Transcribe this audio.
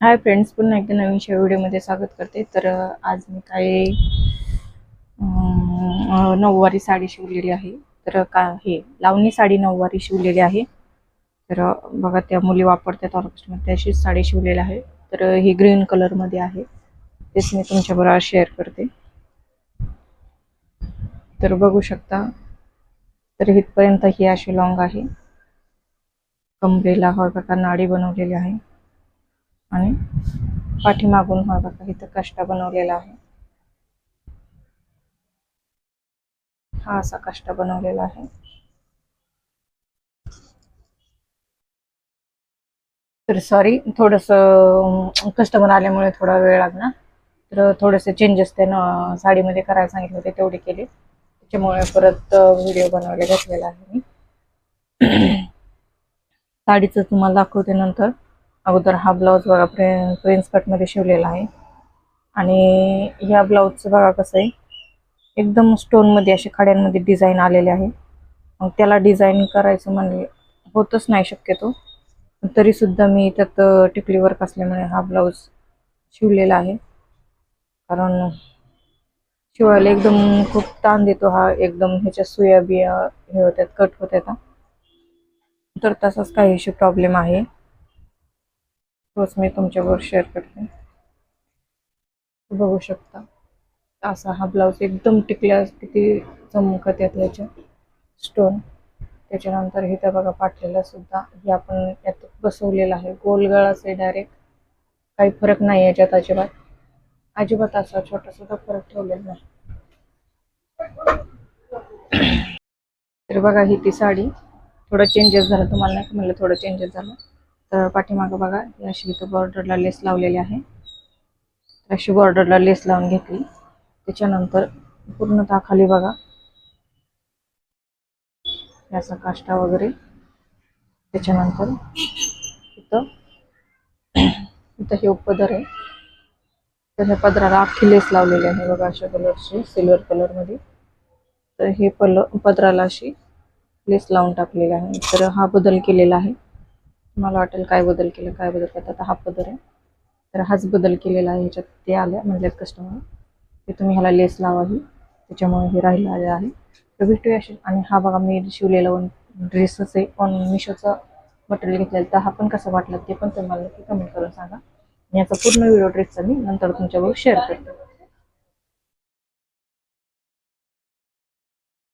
Hi friends पुन्हा एकदा नवीनशा व्हिडिओमध्ये स्वागत करते. तर आज मी काय नऊवारी साडी शिवलेली आहे. तर का हे लावणी साडी नऊवारी शिवलेली आहे. तर बघा त्या मुली वापरतात ऑर्केस्ट्रामध्ये तशीच साडी शिवलेली आहे. तर ही ग्रीन कलरमध्ये आहे. तेच मी तुमच्याबरोबर शेअर करते. तर बघू शकता. तर इथपर्यंत ही अशी लॉंग आहे. कमरेला हा प्रकार नाडी बनवलेली आहे. आणि पाठीमागून हा बघा इथं कष्टा बनवलेला आहे. हा असा कष्टा बनवलेला आहे. तर सॉरी थोडस कस्टमर आल्यामुळे थोडा वेळ लागला तर थोडेसे चेंजेस त्यानं साडीमध्ये करायला सांगितले होते तेवढे केले. त्याच्यामुळे परत व्हिडिओ बनवायला घेतलेला आहे मी. साडीचं तुम्हाला दाखवते नंतर. अगोदर हा ब्लाऊज बघा प्रिं प्रिन्स कटमध्ये शिवलेला आहे. आणि ह्या ब्लाऊजचं बघा कसं आहे. एकदम स्टोनमध्ये असे खड्यांमध्ये डिझाईन आलेले आहे. मग त्याला डिझाईन करायचं म्हणजे होतच नाही शक्यतो. तरीसुद्धा तरी सुद्धा मी त्यात टिकली वर्क असल्यामुळे हा ब्लाऊज शिवलेला आहे. कारण शिवायला एकदम खूप ताण देतो हा एकदम ह्याच्या सुया बिया हे होत्यात कट होत्या तर तसाच काही प्रॉब्लेम आहे. तोच मी तुमच्याबरोबर शेअर करते. बघू शकता. असा हा ब्लाऊज एकदम टिकल्यास किती चमकत आहेत याच्या स्टोन त्याच्यानंतर हे त्या बघा पाठलेला सुद्धा. हे आपण यात बसवलेलं आहे. गोल गळाच आहे डायरेक्ट काही फरक नाही याच्यात अजिबात. अजिबात असा छोटा सुद्धा फरक ठेवलेला नाही. तर बघा ही ती साडी. थोडं चेंजेस झालं. तुम्हाला नाही म्हणलं थोडं चेंजेस झालं? तर पाठीमागं बघा अशी इथं बॉर्डरला लेस लावलेली आहे. अशी बॉर्डरला लेस लावून घेतली. त्याच्यानंतर पूर्णतः खाली बघा. याचा काष्टा वगैरे. त्याच्यानंतर इथं इथं हे पदर आहे. तर ह्या पदराला अख्खी लेस लावलेली आहे बघा अशा कलरची सिल्वर कलरमध्ये तर हे पल पदराला अशी लेस लावून टाकलेली आहे. तर हा बदल केलेला आहे. मला वाटेल काय बदल केलं काय बदल करतात आता हा पदर आहे. तर हाच बदल केलेला आहे ह्याच्यात ते आल्या म्हणलेत कस्टमर ते तुम्ही ह्याला लेस लावाही त्याच्यामुळे हे राहिलं आले आहे. तर भेटूया आणि हा बघा मी शिवलेला वन ड्रेसच आहे. ऑन मिशोचं मटेरियल घेतलेलं तर हा पण कसा वाटला ते पण तुम्हाला नक्की कमेंट करून सांगा. आणि याचा पूर्ण व्हिडिओ ड्रेसचा मी नंतर तुमच्याबरोबर शेअर करते.